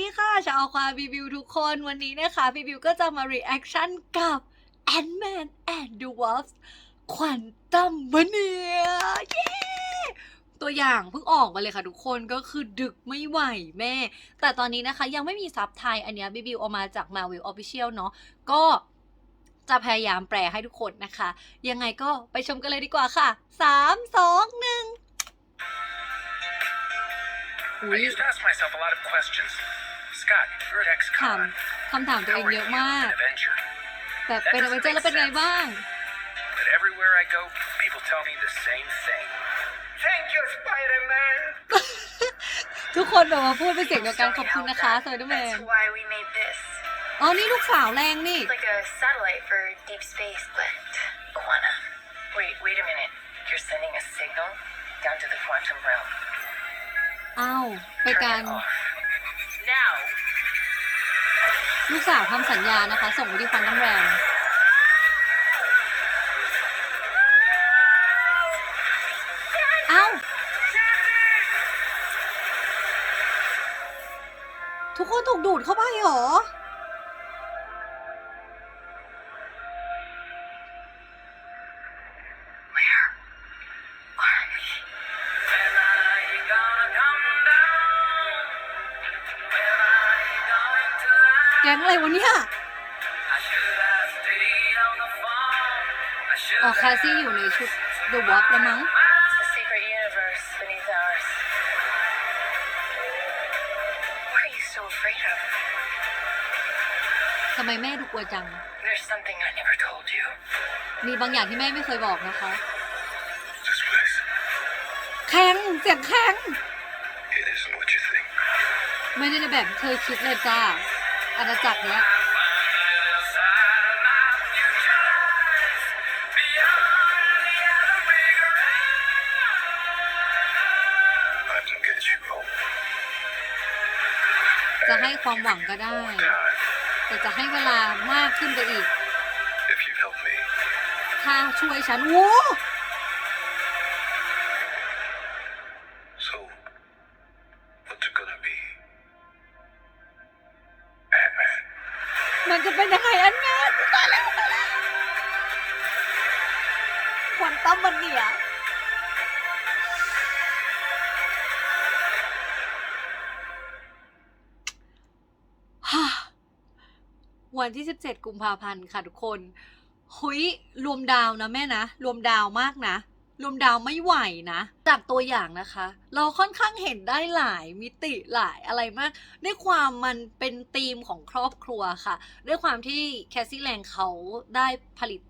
ดีค่ะชาวความรีวิวทุกคนวันนี้นะคะรีวิวก็จะมา reaction กับ Ant-Man and the Wasp Quantum Mania เย้ตัวอย่างเพิ่งออกมาเลยค่ะทุกคนก็คือดึกไม่ไหวแม่ แต่ตอนนี้นะคะยังไม่มีซับไทยอันเนี้ยรีวิวออกมาจาก Marvel Official เนาะก็จะพยายามแปลให้ทุกคนนะคะ ยังไงก็ไปชมกันเลยดีกว่าค่ะ 3 2 1 I used to ask myself a lot of questions. Scott, you're an ถาม ex-con. คำถามตัวเอ How ง are เย you อะ as มาก an Avenger? แบบเป็นอเวนเจอร์แล้วเป็นไงบ้าง But everywhere I go, people tell me the same thing. Thank you, Spider-Man. ทุกคนแบบว่าพูดเป็นเสียงเดียวกันขอบคุณนะคะสไปเดอร์แมน That's why we made this. อ๋อ นี่ลูกสาวแรงนี่ It's like a satellite for deep space, but quantum. Wait, wait a minute. You're sending a signal down to the quantum realm. อ้าวเป็น Turn การ it off. ลูกสาวทำสัญญานะคะ ส่งไปที่ฟันตัมแรงเอ้าทุกคนถูกดูดเข้าไปเหรอ แก๊งอะไรวะเนี่ยอ๋อคาซี่อยู่ในชุด The Wasp แล้วมั้ง It's a secret universe beneath ours. What are you so afraid of? ทำไมแม่ดูกลัวจัง There's something I never told you. มีบางอย่างที่แม่ไม่เคยบอกนะคะ This place, แข็งเสียงแข็ง it isn't what you think. ไม่ได้ในแบบเคยคิดเลยจ้า อาณาจักรเนี้ยจะให้ความหวังก็ได้ แต่จะให้เวลามากขึ้นไปอีก ถ้าช่วยฉันโว้ ยวันที่ 17 กุมภาพันธ์ค่ะทุกคนหุยรวมดาวนะแม่นะ รวมดาวมากนะ รวมดาวไม่ไหวนะ จากตัวอย่างนะคะ เราค่อนข้างเห็นได้หลายมิติหลายอะไรมาก ด้วยความมันเป็นธีมของครอบครัวค่ะ ด้วยความที่แคสซี่แลงเขาได้ผลิต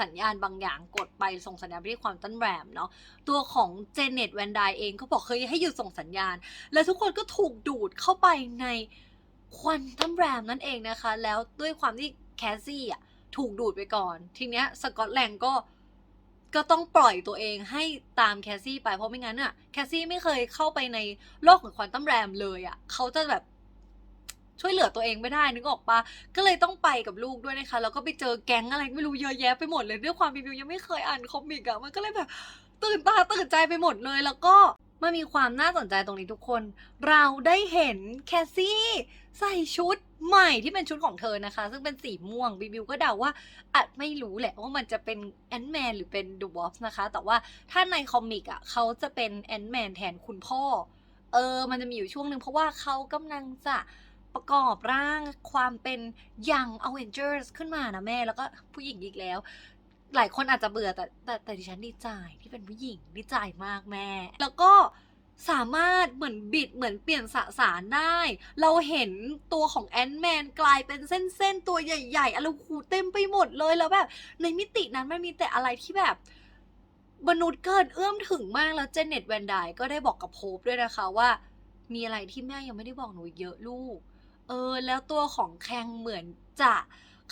สัญญาณบางอย่างกดไปส่งสัญญาณไปที่ความต้นแรมเนาะตัวของเจเน็ตแวนไดเองเขาบอกเคยให้หยุดส่งสัญญาณ แล้วทุกคนก็ถูกดูดเข้าไปในควอนตัมแรมนั่นเองนะคะ แล้วด้วยความที่แคสซี่อะถูกดูดไปก่อน ทีเนี้ยสกอตแลนด์ก็ก็ต้องปล่อยตัวเองให้ตามแคสซี่ไปเพราะไม่งั้นอะแคสซี่ไม่เคยเข้าไปในโลกของควอนตัมแรมเลยอะเขาจะแบบ ช่วยเหลือตัวเองไม่ได้นึกออกปะก็เลยต้องไปกับลูกด้วยนะคะ แล้วก็ไปเจอแก๊งอะไรไม่รู้เยอะแยะไปหมดเลยด้วยความรีวิวยังไม่เคยอ่านคอมิกอะมันก็เลยแบบตื่นตาตื่นใจไปหมดเลย แล้วก็มันมีความน่าสนใจตรงนี้ทุกคน เราได้เห็นแคสซี่ใส่ชุดใหม่ที่เป็นชุดของเธอนะคะ ซึ่งเป็นสีม่วงบิบิวก็เดาว่าอาจไม่รู้แหละว่ามันจะเป็นแอน m ์แมนหรือเป็นดูวอฟนะคะ แต่ว่าถ้าในคอมิกอะเขาจะเป็นแอน m ์แมนแทนคุณพ่อ เออ มันจะมีอยู่ช่วงหนึ่งเพราะว่าเขากำลังจะ ประกอบร่างความเป็นยังอเวนเจอร์สขึ้นมานะแม่ แล้วก็ผู้หญิงอีกแล้ว หลายคนอาจจะเบื่อแต่แต่แต่ดิฉันดีใจที่เป็นผู้หญิงดีใจมากแม่ แล้วก็สามารถเหมือนบิดเหมือนเปลี่ยนสสารได้ เราเห็นตัวของแอนด์แมนกลายเป็นเส้นๆ ตัวใหญ่ๆอะไรคูเต็มไปหมดเลยแล้วแบบ ในมิตินั้นมันมีแต่อะไรที่แบบมนุษย์เกินเอื้อมถึงมากแล้วเจเน็ตแวนไดก็ได้บอกกับโพบด้วยนะคะว่า มีอะไรที่แม่ยังไม่ได้บอกหนูอีกเยอะลูก เออ แล้วตัวของแคงเหมือนจะ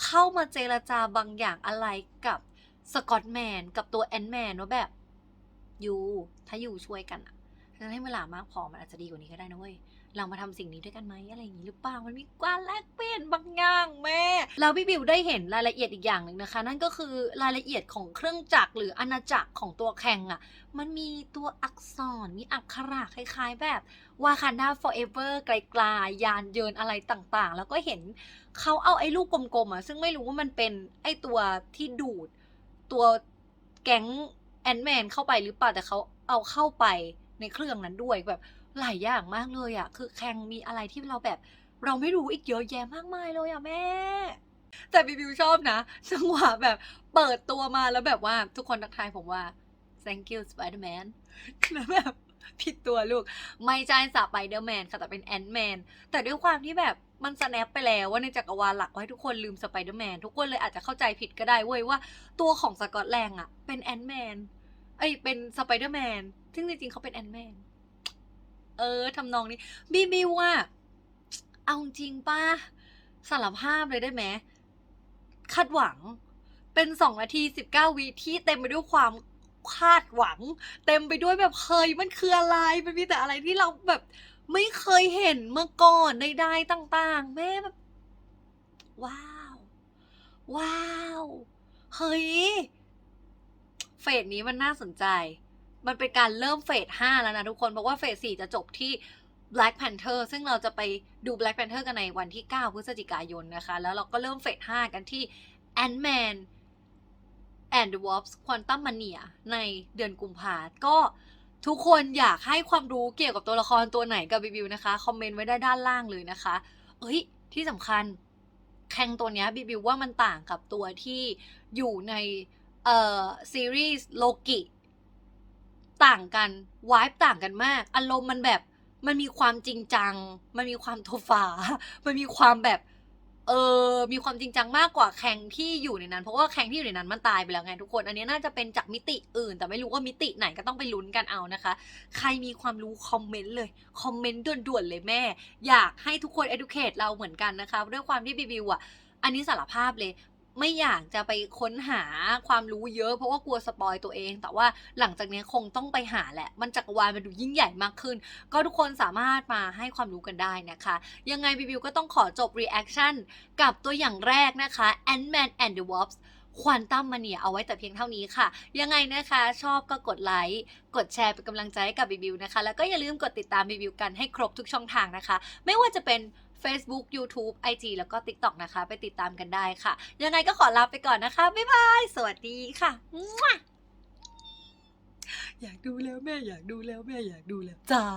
เข้ามาเจรจาบางอย่างอะไรกับสกอตแมนกับตัวแอนแมนว่าแบบยูถ้าอยู่ช่วยกันอะถ้าให้เวลามากพอมันอาจจะดีกว่านี้ก็ได้นะเว้ย เรามาทำสิ่งนี้ด้วยกันไหมอะไรอย่างนี้หรือเปล่ามันมีการแลกเปลี่ยนบางอย่างแม่แล้วพี่บิวได้เห็นรายละเอียดอีกอย่างหนึ่งนะคะ นั่นก็คือรายละเอียดของเครื่องจักรหรืออาณาจักรของตัวแข่งอะมันมีตัวอักษรมีอักขระคล้าย ๆ แบบวาคันดา forever ไกลๆยานเยินอะไรต่างๆ แล้วก็เห็นเขาเอาไอ้ลูกกลมๆอะซึ่งไม่รู้ว่ามันเป็นไอ้ตัวที่ดูดตัวแก๊งแอนแมนเข้าไปหรือเปล่าแต่เขาเอาเข้าไปในเครื่องนั้นด้วยแบบ หลายอย่างมากเลยอะคือแข่งมีอะไรที่เราแบบ เราไม่รู้อีกเยอะแยะมากมายเลยอะแม่ แต่บิบิวชอบนะจังหวะแบบเปิดตัวมาแล้วแบบว่าทุกคนทักทายผมว่า thank you Spider-Man แล้วแบบผิดตัวลูก ไม่ใช่สไปเดอร์แมนค่ะ แต่เป็นแอนแมนแต่ด้วยความที่แบบมันสแนปไปแล้วว่าในจักรวาลหลักไว้ทุกคนลืมสไปเดอร์แมนทุกคนเลยอาจจะเข้าใจผิดก็ได้เว้ยว่าตัวของสกอตแลงอะเป็นแอนแมนเอ้ยเป็นสไปเดอร์แมนซึ่งจริงๆเขาเป็นแอนแมน ออทำนองนี้บีบิวว่า เอาจริงป้าสารภาพเลยได้ไหมคาดหวังเป็นสองนาทีสิบเก้าวิที่เต็มไปด้วยความคาดหวัง เต็มไปด้วยแบบเคยมันคืออะไรมันมีแต่อะไรที่เราแบบ ไม่เคยเห็นเมื่อก่อนใดๆต่าง ๆ แม่แบบว้าว ว้าว เฮ้ย เฟสนี้มันน่าสนใจ มันเป็นการเริ่มเฟสห้าแล้วนะทุกคน เพราะว่าเฟสสี่จะจบที่ Black Panther ซึ่งเราจะไปดู Black Panther กันในวันที่ 9 พฤศจิกายนนะคะ แล้วเราก็เริ่มเฟส5กันที่ Ant-Man and the Wasp Quantum Mania ในเดือนกุมภาก็ทุกคนอยากให้ความรู้เกี่ยวกับตัวละครตัวไหนกับรีวิวนะคะ คอมเมนต์ไว้ได้ด้านล่างเลยนะคะ เอ้ย ที่สำคัญแข่งตัวเนี้ยบิบิวว่ามันต่างกับตัวที่อยู่ในเอ่อซีรีส์โลกิ ต่างกันวายต่างกันมาก อารมณ์มันแบบมันมีความจริงจัง มันมีความโทฟา มันมีความแบบ เออ มีความจริงจังมากกว่าแข่งที่อยู่ในนั้น เพราะว่าแข่งที่อยู่ในนั้นมันตายไปแล้วไงทุกคน อันนี้น่าจะเป็นจากมิติอื่น แต่ไม่รู้ว่ามิติไหนก็ต้องไปลุ้นกันเอานะคะ ใครมีความรู้คอมเมนต์เลย คอมเมนต์ด่วนๆเลยแม่ อยากให้ทุกคน educate เราเหมือนกันนะคะ ด้วยความที่บีบิวอะอันนี้สารภาพเลย ไม่อยากจะไปค้นหาความรู้เยอะ เพราะว่ากลัวสปอยตัวเอง แต่ว่าหลังจากนี้คงต้องไปหาแหละ มันจักรวาลมันดูยิ่งใหญ่มากขึ้น ก็ทุกคนสามารถมาให้ความรู้กันได้นะคะ ยังไงบิวก็ต้องขอจบ reaction กับตัวอย่างแรกนะคะ Ant-Man and the Wasp ควอนตัมมาเนียเอาไว้แต่เพียงเท่านี้ค่ะ ยังไงนะคะชอบก็กดไลค์ กดแชร์เป็นกำลังใจให้กับบิบิวนะคะ แล้วก็อย่าลืมกดติดตามบิบิวกันให้ครบทุกช่องทางนะคะ ไม่ว่าจะเป็น Facebook YouTube IG แล้วก็ TikTok นะคะ ไปติดตามกันได้ค่ะ ยังไงก็ขอลาไปก่อนนะคะ บ๊ายบาย สวัสดีค่ะ อยากดูแล้วแม่อยากดูแล้วแม่อยากดูแล้วจ้า